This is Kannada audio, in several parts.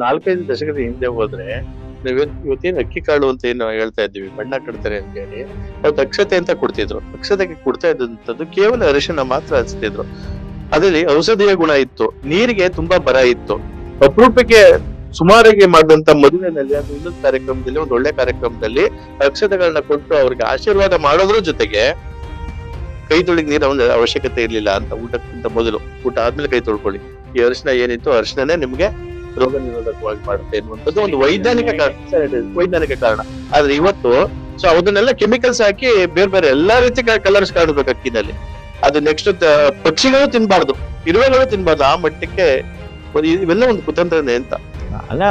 ನಾಲ್ಕೈದು ದಶಕದ ಹಿಂದೆ ಹೋದ್ರೆ ನೀವೇನ್ ಇವತ್ತೇನು ಅಕ್ಕಿ ಕಾಳು ಅಂತ ಏನು ಹೇಳ್ತಾ ಇದ್ದೀವಿ ಬಣ್ಣ ಕಟ್ತಾರೆ ಅಂತ ಹೇಳಿ, ಅವ್ರು ಅಕ್ಷತೆ ಅಂತ ಕೊಡ್ತಿದ್ರು. ಅಕ್ಷತೆಗೆ ಕೊಡ್ತಾ ಇದ್ದಂಥದ್ದು ಕೇವಲ ಅರಿಶಿನ ಮಾತ್ರ ಹಚ್ತಿದ್ರು ಅದರಲ್ಲಿ ಔಷಧೀಯ ಗುಣ ಇತ್ತು, ನೀರಿಗೆ ತುಂಬಾ ಬರ ಇತ್ತು. ಅಪರೂಪಕ್ಕೆ ಸುಮಾರಿಗೆ ಮಾಡಿದಂತ ಮದುವೆನಲ್ಲಿ ಅದು ಇನ್ನೊಂದು ಕಾರ್ಯಕ್ರಮದಲ್ಲಿ, ಒಂದು ಒಳ್ಳೆ ಕಾರ್ಯಕ್ರಮದಲ್ಲಿ ಅಕ್ಷತೆಗಳನ್ನ ಕೊಟ್ಟು ಅವ್ರಿಗೆ ಆಶೀರ್ವಾದ ಮಾಡೋದ್ರ ಜೊತೆಗೆ ಕೈ ತೊಳಿಗ್ ನೀರ ಒಂದು ಅವಶ್ಯಕತೆ ಇರ್ಲಿಲ್ಲ ಅಂತ ಊಟಕ್ಕಿಂತ ಮೊದಲು. ಊಟ ಆದ್ಮೇಲೆ ಕೈ ತೊಳ್ಕೊಳ್ಳಿ. ಈ ಅರಿಶಿನ ಏನಿತ್ತು ಅರಿಶಿನೇ ನಿಮ್ಗೆ ರೋಗ ನಿರೋಧಕವಾಗಿ ಮಾಡುತ್ತೆ ಎನ್ನುವಂಥದ್ದು ಒಂದು ವೈಜ್ಞಾನಿಕ ಕಾರಣ. ವೈಜ್ಞಾನಿಕ ಕಾರಣ. ಆದ್ರೆ ಇವತ್ತು ಸೊ ಅದನ್ನೆಲ್ಲ ಕೆಮಿಕಲ್ಸ್ ಹಾಕಿ ಬೇರೆ ಬೇರೆ ಎಲ್ಲಾ ರೀತಿ ಕಲರ್ಸ್ ಕಾಣಬೇಕು ಅಕ್ಕಿನಲ್ಲಿ. ಅದು ನೆಕ್ಸ್ಟ್ ಪಕ್ಷಿಗಳು ತಿನ್ಬಾರ್ದು ಇರುವೆಗಳು ತಿನ್ಬಾರ್ದು ಆ ಮಟ್ಟಕ್ಕೆ ಒಂದು ಇವೆಲ್ಲ ಒಂದು ಕುತಂತ್ರನೇ ಅಂತ. ಅಲ್ಲ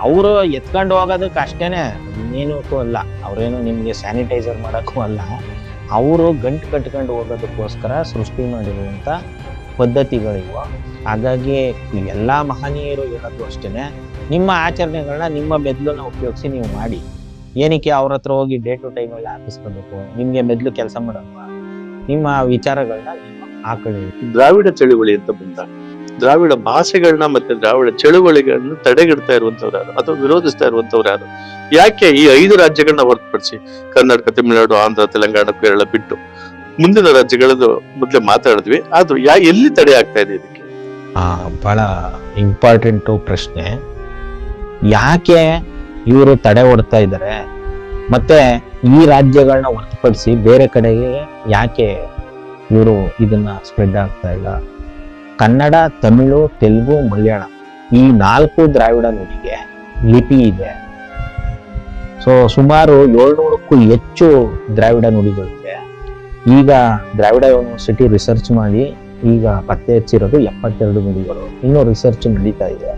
ಅವರು ಎತ್ಕೊಂಡು ಹೋಗೋದಕ್ಕೆ ಅಷ್ಟೇನೆ ಇನ್ನೇನಕ್ಕೂ ಅಲ್ಲ. ಅವ್ರೇನು ನಿಮಗೆ ಸ್ಯಾನಿಟೈಸರ್ ಮಾಡೋಕ್ಕೂ ಅಲ್ಲ. ಅವರು ಗಂಟು ಕಟ್ಕೊಂಡು ಹೋಗೋದಕ್ಕೋಸ್ಕರ ಸೃಷ್ಟಿ ಮಾಡಿರುವಂತ ಪದ್ಧತಿಗಳಿವು. ಹಾಗಾಗಿ ಎಲ್ಲ ಮಹನೀಯರು ಇರೋದು ಅಷ್ಟೇ ನಿಮ್ಮ ಆಚರಣೆಗಳನ್ನ ನಿಮ್ಮ ಮೆದ್ಲನ್ನ ಉಪಯೋಗಿಸಿ ನೀವು ಮಾಡಿ. ಏನಕ್ಕೆ ಅವ್ರ ಹತ್ರ ಹೋಗಿ ಡೇ ಟು ಟೈಮ್ ಅಲ್ಲಿ ಹಾಕಿಸ್ಕೋಬೇಕು? ನಿಮ್ಗೆ ಮೆದ್ಲು ಕೆಲಸ ಮಾಡಪ್ಪ ನಿಮ್ಮ ವಿಚಾರಗಳನ್ನ ಹಾಕೊಳ್ಳಿ. ದ್ರಾವಿಡ ಚಳುವಳಿ ಅಂತ ಬಂದಾಗ ದ್ರಾವಿಡ ಭಾಷೆಗಳನ್ನ ಮತ್ತೆ ದ್ರಾವಿಡ ಚಳುವಳಿಗಳನ್ನ ತಡೆಗಿಡ್ತಾ ಇರುವಂತವ್ರು ಯಾರು ಅಥವಾ ವಿರೋಧಿಸ್ತಾ ಇರುವಂತವ್ರು ಯಾರು ಯಾಕೆ ಈ ಐದು ರಾಜ್ಯಗಳನ್ನ ಹೊರತುಪಡಿಸಿ ಕರ್ನಾಟಕ, ತಮಿಳುನಾಡು, ಆಂಧ್ರ, ತೆಲಂಗಾಣ, ಕೇರಳ ಬಿಟ್ಟು? ಮುಂದಿನ ರಾಜ್ಯಗಳದ್ದು ಮೊದಲೇ ಮಾತಾಡಿದ್ವಿ. ಆದ್ರೂ ಯಾ, ಎಲ್ಲಿ ತಡೆ ಆಗ್ತಾ ಇದೆ ಇದಕ್ಕೆ? ಆ, ಬಹಳ ಇಂಪಾರ್ಟೆಂಟು ಪ್ರಶ್ನೆ. ಯಾಕೆ ಇವರು ತಡೆ ಹೊಡ್ತಾ ಇದ್ದಾರೆ? ಮತ್ತೆ ಈ ರಾಜ್ಯಗಳನ್ನ ಹೊರತುಪಡಿಸಿ ಬೇರೆ ಕಡೆಗೆ ಯಾಕೆ ಇವರು ಇದನ್ನ ಸ್ಪ್ರೆಡ್ ಆಗ್ತಾ ಇಲ್ಲ? ಕನ್ನಡ, ತಮಿಳು, ತೆಲುಗು, ಮಲಯಾಳ ಈ ನಾಲ್ಕು ದ್ರಾವಿಡ ನುಡಿಗೆ ಲಿಪಿ ಇದೆ. ಸೊ ಸುಮಾರು ಏಳ್ನೂರಕ್ಕೂ ಹೆಚ್ಚು ದ್ರಾವಿಡ ನುಡಿಗಳಿವೆ. ಈಗ ದ್ರಾವಿಡ ಯೂನಿವರ್ಸಿಟಿ ರಿಸರ್ಚ್ ಮಾಡಿ ಈಗ ಪತ್ತೆ ಹಚ್ಚಿರೋದು ಎಪ್ಪತ್ತೆರಡು ನುಡಿಗಳು. ಇನ್ನೂ ರಿಸರ್ಚ್ ನಡೀತಾ ಇದೆ.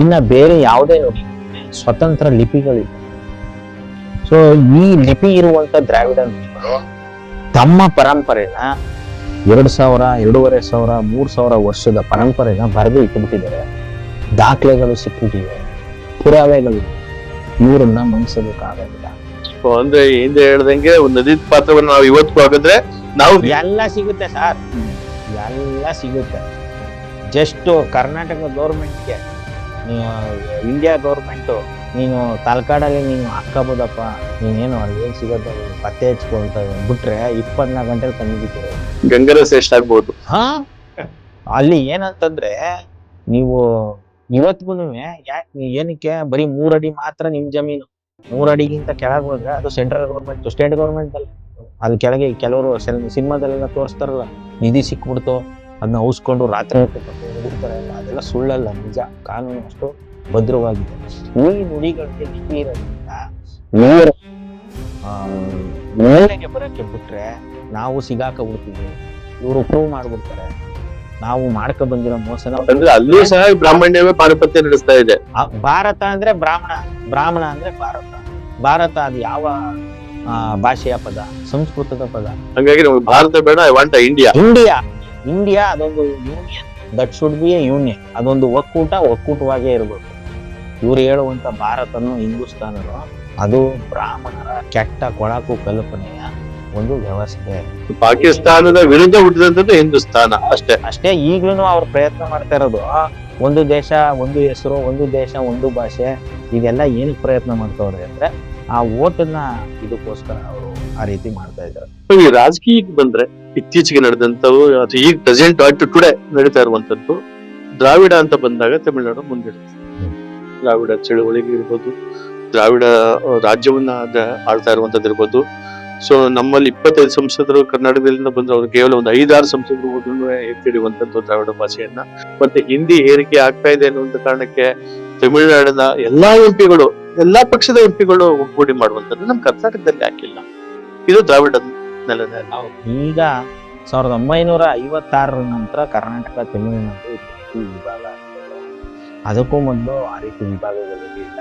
ಇನ್ನ ಬೇರೆ ಯಾವುದೇ ಸ್ವತಂತ್ರ ಲಿಪಿಗಳಿವೆ ಸೊ ಈ ಲಿಪಿ ಇರುವಂತ ದ್ರಾವಿಡ ನುಡಿಗಳು ತಮ್ಮ ಪರಂಪರೆನ ಎರಡು ಸಾವಿರ, ಎರಡೂವರೆ ಸಾವಿರ, ಮೂರು ಸಾವಿರ ವರ್ಷದ ಪರಂಪರೆನ ಬರೆದು ಇಟ್ಬಿಟ್ಟಿದ್ದಾರೆ. ದಾಖಲೆಗಳು ಸಿಕ್ಕಿಟ್ಟಿವೆ ಪುರಾವೆಗಳು ಇವರನ್ನ ಮನ್ಸೋದಕ್ಕಾಗೋದಿಲ್ಲ. ಅಂದ್ರೆ ಹಿಂದೆ ಹೇಳ್ದಂಗೆ ಒಂದು ನದಿ ಪಾತ್ರವನ್ನು ನಾವು ಇವತ್ತು ಹಾಕಿದ್ರೆ ನಾವು ಎಲ್ಲ ಸಿಗುತ್ತೆ ಸರ್. ಎಲ್ಲ ಸಿಗುತ್ತೆ. ಜಸ್ಟ್ ಕರ್ನಾಟಕ ಗೌರ್ಮೆಂಟ್ಗೆ ಇಂಡಿಯಾ ಗೌರ್ಮೆಂಟು ನೀನು ತಲಕಾಡಲ್ಲಿ ನೀನು ಹಾಕೋಬೋದಪ್ಪ ನೀನೇನು ಅಲ್ಲಿ ಏನು ಸಿಗುತ್ತೆ ಪತ್ತೆ ಹಚ್ಕೊಂತ ಬಿಟ್ರೆ ಇಪ್ಪತ್ನಾಲ್ಕು ಗಂಟೆಲಿ ಕಂಡಿದ್ದೀರಿ ಗಂಗರ ಶ್ರೇಷ್ಠ ಆಗ್ಬೋದು. ಹಾ? ಅಲ್ಲಿ ಏನಂತಂದ್ರೆ ನೀವು ಇವತ್ತಿಗೂ ಯಾಕೆ ಏನಕ್ಕೆ? ಬರೀ ಮೂರಡಿ ಮಾತ್ರ ನಿಮ್ ಜಮೀನು. ಮೂರಡಿಗಿಂತ ಕೆಳಗೆ ಹೋದ್ರೆ ಅದು ಸೆಂಟ್ರಲ್ ಗೌರ್ಮೆಂಟ್ ಸ್ಟೇಟ್ ಗೌರ್ಮೆಂಟ್ ಅಲ್ಲ. ಅಲ್ಲಿ ಕೆಳಗೆ ಕೆಲವರು ಸಿನಿಮಾದಲ್ಲೆಲ್ಲ ತೋರಿಸ್ತಾರಲ್ಲ, ನಿಧಿ ಸಿಕ್ಬಿಡ್ತು ಅದನ್ನ ಔಸ್ಕೊಂಡು ರಾತ್ರಿ ಹೋಗ್ತಾರೆ ಅದೆಲ್ಲ ಸುಳ್ಳಲ್ಲ, ನಿಜ, ಕಾನೂನು ಅಷ್ಟು ಭದ್ರವಾಗಿದೆ. ಈ ನುಡಿಗಳಿಗೆ ನಿಧಿ ಇರೋದ್ರಿಂದ ಮೇಲೆಗೆ ಬರಕ್ಕೆ ಬಿಟ್ರೆ ನಾವು ಸಿಗಾಕ ಬಿಡ್ತೀವಿ ಇವರು ಪ್ರೂವ್ ಮಾಡ್ಬಿಡ್ತಾರೆ. ನಾವು ಮಾಡ್ಕೊ ಬಂದಿರೋ ಮೋಸ ಅಂದ್ರೆ ಅಲ್ಲೂ ಸಹ ಬ್ರಾಹ್ಮಣ್ಯವೇ ಪಾರುಪತ್ಯ ನಡೆಸ್ತಾ ಇದೆ. ಭಾರತ ಅಂದ್ರೆ ಬ್ರಾಹ್ಮಣ ಬ್ರಾಹ್ಮಣ ಅಂದ್ರೆ ಭಾರತ. ಭಾರತ ಅದು ಯಾವ ಭಾಷೆಯ ಪದ ಸಂಸ್ಕೃತದ ಪದ? ಹಂಗಾಗಿ ನಮ್ಗೆ ಭಾರತ ಬೇಡ I want India India India ಅದೊಂದು union that should be a union ಅದೊಂದು ಒಕ್ಕೂಟ ಒಕ್ಕೂಟವಾಗೇ ಇರಬೇಕು. ಇವ್ರು ಹೇಳುವಂತ ಭಾರತನು ಹಿಂದೂಸ್ತಾನರು ಅದು ಬ್ರಾಹ್ಮಣರ ಕೆಟ್ಟ ಕೊಳಕು ಕಲ್ಪನೆಯ ಒಂದು ವ್ಯವಸ್ಥೆ. ಪಾಕಿಸ್ತಾನದ ವಿರುದ್ಧ ಹುಟ್ಟಿದಂತದ್ದು ಹಿಂದೂಸ್ತಾನ ಅಷ್ಟೇ. ಅಷ್ಟೇ ಈಗ್ಲೂ ಅವ್ರು ಪ್ರಯತ್ನ ಮಾಡ್ತಾ ಇರೋದು. ಒಂದು ದೇಶ ಒಂದು ಹೆಸರು ಒಂದು ದೇಶ ಒಂದು ಭಾಷೆ ಇದೆಲ್ಲ ಏನು ಪ್ರಯತ್ನ ಮಾಡ್ತಾವ್ರೆ ಅಂದ್ರೆ ಆ ಓಟನ್ನ ಇದಕ್ಕೋಸ್ಕರ ಅವರು ಆ ರೀತಿ ಮಾಡ್ತಾ ಇದ್ದಾರೆ. ಈ ರಾಜಕೀಯಕ್ಕೆ ಬಂದ್ರೆ ಇತ್ತೀಚೆಗೆ ನಡೆದಂತವು ಅಥವಾ ಈಗ ಪ್ರೆಸೆಂಟ್ ಅಟ್ ಟುಡೇ ನಡೀತಾ ಇರುವಂತದ್ದು ದ್ರಾವಿಡ ಅಂತ ಬಂದಾಗ ತಮಿಳುನಾಡು ಮುಂದಿರುತ್ತೆ. ದ್ರಾವಿಡ ಚಳುವಳಿಗೆ ಇರ್ಬೋದು ದ್ರಾವಿಡ ಆ, ರಾಜ್ಯವನ್ನ ಅದ- ಆಳ್ತಾ ಇರುವಂತದ್ದು ಇರ್ಬೋದು ಸೊ ನಮ್ಮಲ್ಲಿ ಇಪ್ಪತ್ತೈದು ಸಂಸದರು ಕರ್ನಾಟಕದಿಂದ ಬಂದ್ರೆ ಅವ್ರು ಕೇವಲ ಒಂದು ಐದಾರು ಸಂಸದರು ಎತ್ತಿಡುವಂತದ್ದು ದ್ರಾವಿಡ ಭಾಷೆಯನ್ನ. ಮತ್ತೆ ಹಿಂದಿ ಏರಿಕೆ ಆಗ್ತಾ ಇದೆ ಅನ್ನುವಂತ ಕಾರಣಕ್ಕೆ ತಮಿಳುನಾಡಿನ ಎಲ್ಲಾ ಎಂಪಿಗಳು ಎಲ್ಲಾ ಪಕ್ಷದ ಎಂಪಿಗಳು ಒಗ್ಗೂಡಿ ಮಾಡುವಂತದ್ದು ನಮ್ಮ ಕರ್ನಾಟಕದಲ್ಲಿ ಹಾಕಿಲ್ಲ ಇದು ದ್ರಾವಿಡ ನೆಲದ ಈಗ ಸಾವಿರದ ಒಂಬೈನೂರ ಐವತ್ತಾರರ ನಂತರ ಕರ್ನಾಟಕ, ತಮಿಳುನಾಡು ವಿಭಾಗ ಅದಕ್ಕೂ ಮೊದಲು ಆ ರೀತಿ ವಿಭಾಗಗಳಿರಲಿಲ್ಲ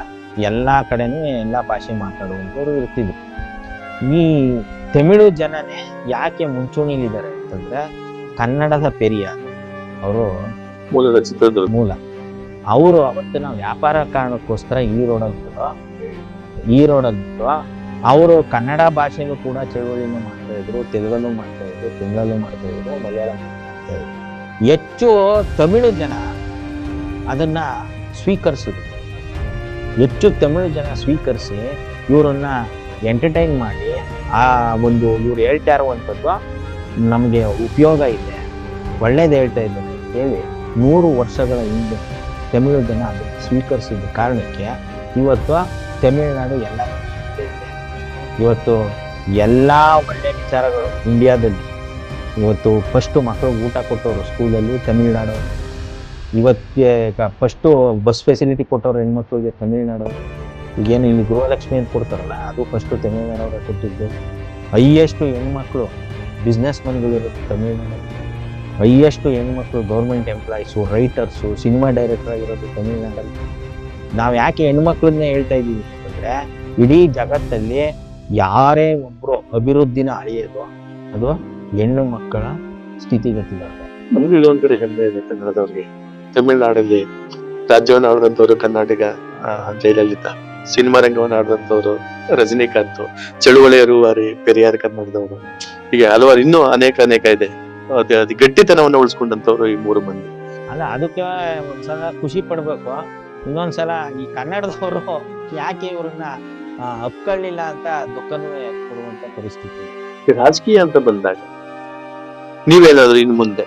ಎಲ್ಲಾ ಕಡೆನೂ ಎಲ್ಲಾ ಭಾಷೆ ಮಾತಾಡುವಂಥವ್ರು ಇರ್ತಿದ್ರು. ಈ ತಮಿಳು ಜನನೇ ಯಾಕೆ ಮುಂಚೂಣಿಲಿದ್ದಾರೆ ಅಂತಂದ್ರೆ ಕನ್ನಡದ ಪೆರಿಯ ಅವರು ಮೂಲದ ಚಿತ್ರದುರ್ಗ. ಮೂಲ. ಅವರು ಅವತ್ತಿನ ವ್ಯಾಪಾರ ಕಾರಣಕ್ಕೋಸ್ಕರ ಈ ರೋಡಲ್ಲಿರೋ ಈ ರೋಡಲ್ಲಿರೋ ಅವರು ಕನ್ನಡ ಭಾಷೆಗೂ ಕೂಡ ಚಳುವಳಿನೂ ಮಾಡ್ತಾ ಇದ್ರು ತೆಲುಗಲ್ಲೂ ಮಾಡ್ತಾ ಇದ್ರು ತಿಂಗಳಲ್ಲೂ ಮಾಡ್ತಾ ಇದ್ರು ಮಲಯಾಳಂ ಮಾಡ್ತಾ ಇದ್ರು. ಹೆಚ್ಚು ತಮಿಳು ಜನ ಅದನ್ನ ಸ್ವೀಕರಿಸಿದ್ರು. ಹೆಚ್ಚು ತಮಿಳು ಜನ ಸ್ವೀಕರಿಸಿ ಇವರನ್ನ ಎಂಟರ್ಟೈನ್ ಮಾಡಿ ಆ ಒಂದು ಇವ್ರು ಹೇಳ್ತಾ ಇರುವಂಥದ್ದು ನಮಗೆ ಉಪಯೋಗ ಇದೆ. ಒಳ್ಳೇದು ಹೇಳ್ತಾ ಇದ್ದಾರೆ ಹೇಳಿ ನೂರು ವರ್ಷಗಳ ಹಿಂದೆ ತಮಿಳು ಜನ ಅದನ್ನು ಸ್ವೀಕರಿಸಿದ ಕಾರಣಕ್ಕೆ ಇವತ್ತು ತಮಿಳುನಾಡು ಎಲ್ಲ. ಇವತ್ತು ಎಲ್ಲ ಒಳ್ಳೆ ವಿಚಾರಗಳು ಇಂಡಿಯಾದಲ್ಲಿ. ಇವತ್ತು ಫಸ್ಟು ಮಕ್ಕಳು ಊಟ ಕೊಟ್ಟವರು ಸ್ಕೂಲಲ್ಲಿ ತಮಿಳುನಾಡು. ಇವತ್ತಿಗೆ ಫಸ್ಟು ಬಸ್ ಫೆಸಿಲಿಟಿ ಕೊಟ್ಟವ್ರು ಹೆಣ್ಮಕ್ಳಿಗೆ ತಮಿಳ್ನಾಡು. ಈಗೇನು ಇಲ್ಲಿ ಗೃಹಲಕ್ಷ್ಮಿ ಅಂತ ಕೊಡ್ತಾರಲ್ಲ, ಅದು ಫಸ್ಟು ತಮಿಳ್ನಾಡವ್ರೆ ಕೊಟ್ಟಿದ್ದು. ಹೈಯೆಸ್ಟು ಹೆಣ್ಮಕ್ಳು ಬಿಸ್ನೆಸ್ ಮನ್ಗಳಿರೋದು ತಮಿಳ್ನಾಡು ಹೈಯೆಸ್ಟು ಹೆಣ್ಮಕ್ಳು government employees writers cinema director ಆಗಿರೋದು ತಮಿಳ್ನಾಡಲ್ಲಿ. ನಾವು ಯಾಕೆ ಹೆಣ್ಮಕ್ಳನ್ನ ಹೇಳ್ತಾ ಇದ್ದೀವಿ ಅಂತಂದರೆ, ಇಡೀ ಜಗತ್ತಲ್ಲಿ ಯಾರೇ ಒಬ್ಬರು ಅಭಿವೃದ್ಧಿನ ಅಳೆಯೋದು, ಅದು ಹೆಣ್ಣು ಮಕ್ಕಳ ಸ್ಥಿತಿಗತಿಗಳು. ನಮಗೆ ಇಲ್ಲೊಂದು ಕಡೆ ಹೆಮ್ಮೆ ಇದೆ ಕನ್ನಡದವ್ರಿಗೆ. ತಮಿಳ್ನಾಡಲ್ಲಿ ರಾಜ್ಯವನ್ನು ಆಡಿದಂತವ್ರು ಕರ್ನಾಟಕ ಜಯಲಲಿತಾ ಸಿನಿಮಾ ರಂಗವನ್ನು ಆಡಿದಂಥವ್ರು ರಜನಿಕಾಂತ್ ಚಳುವಳಿಯ ರೂವಾರಿ ಪೆರಿಯಾರ್ ಕನ್ನಡದವರು. ಹೀಗೆ ಹಲವಾರು ಇನ್ನೂ ಅನೇಕ ಅನೇಕ ಇದೆ. ಅದೇ ಅದು ಗಟ್ಟಿತನವನ್ನು ಉಳಿಸ್ಕೊಂಡಂತವ್ರು ಈ ಮೂರು ಮಂದಿ. ಅಲ್ಲ ಅದಕ್ಕೆ ಒಂದ್ಸಲ ಖುಷಿ ಪಡ್ಬೇಕು. ಇನ್ನೊಂದ್ಸಲ ಈ ಕನ್ನಡದವರು ಯಾಕೆ ಇವ್ರನ್ನ ಅಪ್ಕೊಳ್ಳಿಲ್ಲ ಅಂತ ದುಃಖನೂ ಕೊಡುವಂತ ಪರಿಸ್ಥಿತಿ. ರಾಜಕೀಯ ಅಂತ ಬಂದಾಗ ನೀವೇನಾದ್ರೂ ಇನ್ನು ಮುಂದೆ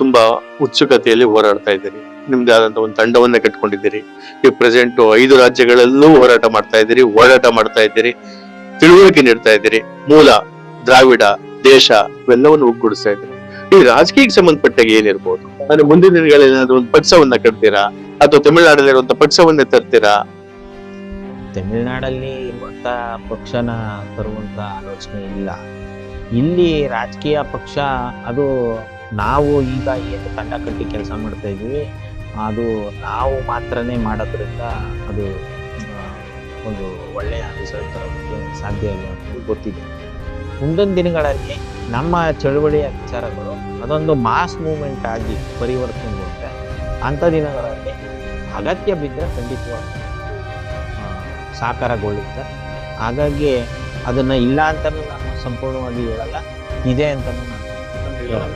ತುಂಬಾ ಉತ್ಸುಕತೆಯಲ್ಲಿ ಹೋರಾಡ್ತಾ ಇದ್ದೀರಿ? ನಿಮ್ದೇ ಆದಂತ ಒಂದು ತಂಡವನ್ನ ಕಟ್ಕೊಂಡಿದ್ದೀರಿ. ಈ ಪ್ರೆಸೆಂಟ್ ಐದು ರಾಜ್ಯಗಳಲ್ಲೂ ಹೋರಾಟ ಮಾಡ್ತಾ ಇದ್ದೀರಿ, ಹೋರಾಟ ಮಾಡ್ತಾ ಇದ್ದೀರಿ, ತಿಳುವಳಿಕೆ ನೀಡ್ತಾ ಇದ್ದೀರಿ. ಮೂಲ, ದ್ರಾವಿಡ, ದೇಶ, ಇವೆಲ್ಲವನ್ನು ಒಗ್ಗೂಡಿಸ್ತಾ ಇದ್ದೀರಿ. ಈ ರಾಜಕೀಯಕ್ಕೆ ಸಂಬಂಧಪಟ್ಟಾಗ ಏನಿರ್ಬೋದು? ಅಂದ್ರೆ ಮುಂದಿನ ದಿನಗಳಲ್ಲಿ ಏನಾದ್ರು ಒಂದು ಪಕ್ಷವನ್ನ ಕಟ್ತೀರಾ? ಅಥವಾ ತಮಿಳುನಾಡಲ್ಲಿರುವಂತ ಪಕ್ಷವನ್ನ ತರ್ತೀರಾ? ತಮಿಳ್ನಾಡಲ್ಲಿ ಇರುವಂತ ಪಕ್ಷನ ತರುವಂತ ಆಲೋಚನೆ ಇಲ್ಲ. ಇಲ್ಲಿ ರಾಜಕೀಯ ಪಕ್ಷ, ಅದು ನಾವು ಈಗ ಏನು ತಂಡ ಕಟ್ಟಿ ಕೆಲಸ ಮಾಡ್ತಾ ಇದ್ವಿ ಅದು ನಾವು ಮಾತ್ರನೇ ಮಾಡೋದ್ರಿಂದ ಅದು ಒಂದು ಒಳ್ಳೆಯ ರಿಸಲ್ಟ್ ಸಾಧ್ಯ ಇಲ್ಲ ಅಂತ ಗೊತ್ತಿದೆ. ಮುಂದಿನ ದಿನಗಳಲ್ಲಿ ನಮ್ಮ ಚಳುವಳಿಯ ವಿಚಾರಗಳು, ಅದೊಂದು ಮಾಸ್ ಮೂಮೆಂಟ್ ಆಗಿ ಪರಿವರ್ತನೆಗೊಂಡ್ರೆ ಅಂಥ ದಿನಗಳಲ್ಲಿ ಅಗತ್ಯ ಬಿದ್ದರೆ ಖಂಡಿತವಾಗಿ ಸಾಕಾರಗೊಳ್ಳುತ್ತೆ. ಹಾಗಾಗಿ ಅದನ್ನು ಇಲ್ಲ ಅಂತಲೂ ನಾನು ಸಂಪೂರ್ಣವಾಗಿ ಹೇಳಲ್ಲ, ಇದೆ ಅಂತಲೂ ನಾನು ಹೇಳಲ್ಲ.